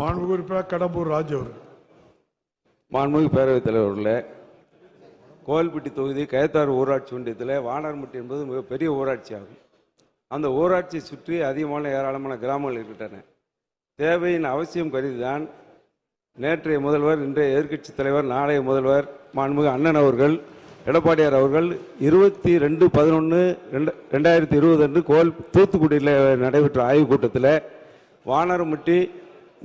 மாண்புமிகு உறுப்பினர் கடம்பூர் ராஜு மாண்புமிகு பேரவைத் தலைவர் கோவில்பட்டி தொகுதி கயத்தாறு ஊராட்சி ஒன்றியத்தில் வானர்மட்டி என்பது மிகப்பெரிய ஊராட்சி ஆகும் அந்த ஊராட்சியை சுற்றி அதிகமான ஏராளமான கிராமங்கள் இருக்கின்றன. தேவையின் அவசியம் கருதிதான் நேற்றைய முதல்வர் இன்றைய எதிர்க்கட்சி தலைவர் நாளைய முதல்வர் மாண்புமிகு அண்ணன் அவர்கள் எடப்பாடியார் அவர்கள் இருபத்தி ரெண்டு பதினொன்று ரெண்டு ரெண்டாயிரத்தி இருபது அன்று கோல் தூத்துக்குடியில் நடைபெற்ற ஆய்வுக் கூட்டத்தில் வானரமுட்டி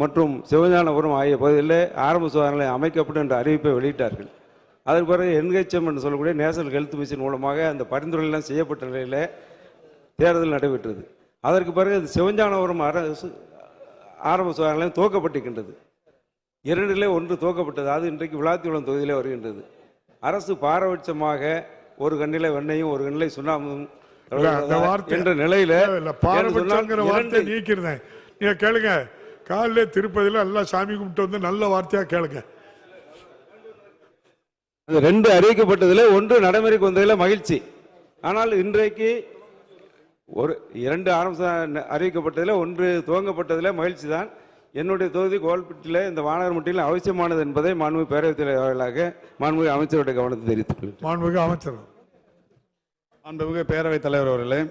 மற்றும் சிவஞானபுரம் ஆகிய பகுதிகளில் ஆரம்ப சுகாதார நிலையம் அமைக்கப்படும் என்ற அறிவிப்பை வெளியிட்டார்கள். அதற்கு பிறகு என்ஹெச்எம் என்று சொல்லக்கூடிய நேஷனல் ஹெல்த் மிஷன் மூலமாக அந்த பரிந்துரையெல்லாம் செய்யப்பட்ட நிலையில் தேர்தல் நடைபெற்றது. அதற்கு பிறகு அது சிவஞானபுரம் அரசு ஆரம்ப சுகாதார நிலையம் துவக்கப்பட்டிருக்கின்றது. இரண்டிலே ஒன்று துவக்கப்பட்டது. அது இன்றைக்கு விளாத்திக்குளம் தொகுதியிலே வருகின்றது. அரசு பாரபட்சமாக ஒரு கண்ணிலே வெண்ணையும் ஒரு கண்ணிலே சுண்ணாமும் என்ற நிலையில நீக்கிருந்தேன். நீங்க கேளுங்க. காலையில திருப்பதியில எல்லாம் சாமி கும்பிட்டு வந்து நல்ல வார்த்தையா கேளுங்க. அது ரெண்டு அறிவிக்கப்பட்டதில் ஒன்று நடைமுறைக்கு வந்ததில் மகிழ்ச்சி. ஆனால் இன்றைக்கு ஒரு இரண்டு ஆரம்ப அறிவிக்கப்பட்டதில் ஒன்று துவங்கப்பட்டதில் மகிழ்ச்சி தான். என்னுடைய தொகுதி கோல்பட்டியில் இந்த வானகர்மட்டியில் அவசியமானது என்பதை மாண்புமிகு பேரவைத் தலைவர்களாக மாண்புமிகு அமைச்சருடைய கவனத்தை தெரிவித்துள்ளேன் மாண்புமிகு அமைச்சர். அன்புமிகு பேரவைத் தலைவர் அவர்களே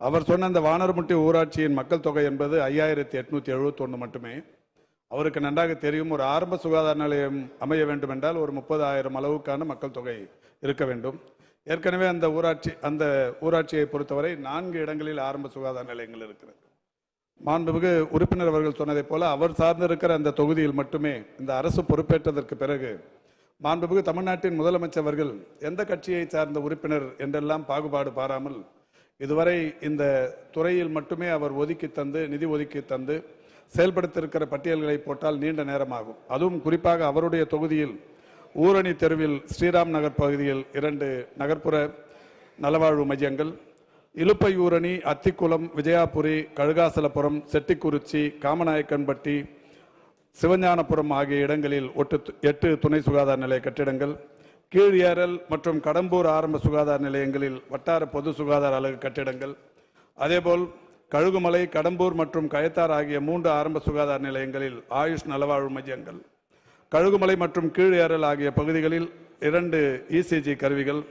அவர் சொன்ன அந்த வானர்முட்டி ஊராட்சியின் மக்கள் தொகை என்பது ஐயாயிரத்தி எட்நூத்தி எழுபத்தொன்று மட்டுமே. அவருக்கு நன்றாக தெரியும் ஒரு ஆரம்ப சுகாதார நிலையம் அமைய வேண்டும் என்றால் ஒரு முப்பதாயிரம் அளவுக்கான மக்கள் தொகை இருக்க வேண்டும். ஏற்கனவே அந்த ஊராட்சி அந்த ஊராட்சியை பொறுத்தவரை நான்கு இடங்களில் ஆரம்ப சுகாதார நிலையங்கள் இருக்கிறது. மாண்புமிகு உறுப்பினர் அவர்கள் சொன்னதைப் போல அவர் சார்ந்திருக்கிற அந்த தொகுதியில் மட்டுமே இந்த அரசு பொறுப்பேற்றதற்கு பிறகு மாண்புமிகு தமிழ்நாட்டின் முதலமைச்சர் அவர்கள் எந்த கட்சியை சார்ந்த உறுப்பினர் என்றெல்லாம் பாகுபாடு பாராமல் இதுவரை இந்த துறையில் மட்டுமே அவர் ஒதுக்கி தந்து நிதி ஒதுக்கி தந்து செயல்படுத்தியிருக்கிற பட்டியல்களை போட்டால் நீண்ட நேரமாகும். அதுவும் குறிப்பாக அவருடைய தொகுதியில் ஊரணி தெருவில் ஸ்ரீராம் நகர் பகுதியில் இரண்டு நகர்ப்புற நலவாழ்வு மையங்கள் இலுப்பையூரணி அத்திக்குளம் விஜயாபுரி கழுகாசலபுரம் செட்டிக்குறிச்சி காமநாயக்கன்பட்டி சிவஞானபுரம் ஆகிய இடங்களில் ஒட்டு எட்டு துணை சுகாதார நிலைய கட்டிடங்கள் கீழேரல் மற்றும் கடம்பூர் ஆரம்ப சுகாதார நிலையங்களில் வட்டார பொது சுகாதார அலகு கட்டிடங்கள் அதேபோல் கழுகுமலை கடம்பூர் மற்றும் கயத்தார் ஆகிய மூன்று ஆரம்ப சுகாதார நிலையங்களில் ஆயுஷ் நலவாழ்வு மையங்கள் கழுகுமலை மற்றும் கீழேரல் ஆகிய பகுதிகளில் இரண்டு இசிஜி கருவிகள்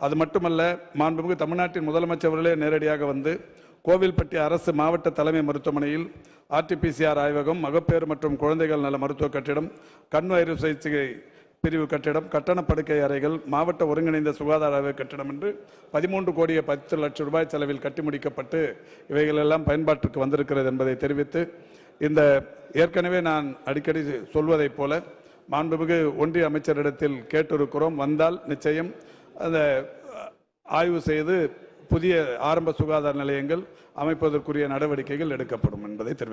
அது மட்டுமல்ல மாண்புமிகு தமிழ்நாட்டின் முதலமைச்சர் நேரடியாக வந்து கோவில்பட்டி அரசு மாவட்ட தலைமை மருத்துவமனையில் ஆர்டிபிசிஆர் ஆய்வகம் மகப்பேறு மற்றும் குழந்தைகள் நல மருத்துவ கட்டிடம் கண் வயிறு சிகிச்சை பிரிவு கட்டிடம் கட்டண படுக்கை அறைகள் மாவட்ட ஒருங்கிணைந்த சுகாதார கட்டிடம் என்று பதிமூன்று கோடியே பத்து லட்சம் ரூபாய் செலவில் கட்டி முடிக்கப்பட்டு இவைகளெல்லாம் பயன்பாட்டிற்கு வந்திருக்கிறது என்பதை தெரிவித்து இந்த ஏற்கனவே நான் அடிக்கடி சொல்வதைப் போல மாண்புமிகு ஒன்றிய அமைச்சரிடத்தில் கேட்டிருக்கிறோம். வந்தால் நிச்சயம் அந்த ஆய்வு செய்து புதிய ஆரம்ப சுகாதார நிலையங்கள் அமைப்பதற்குரிய நடவடிக்கைகள் எடுக்கப்படும் என்பதை தெரிவித்துக்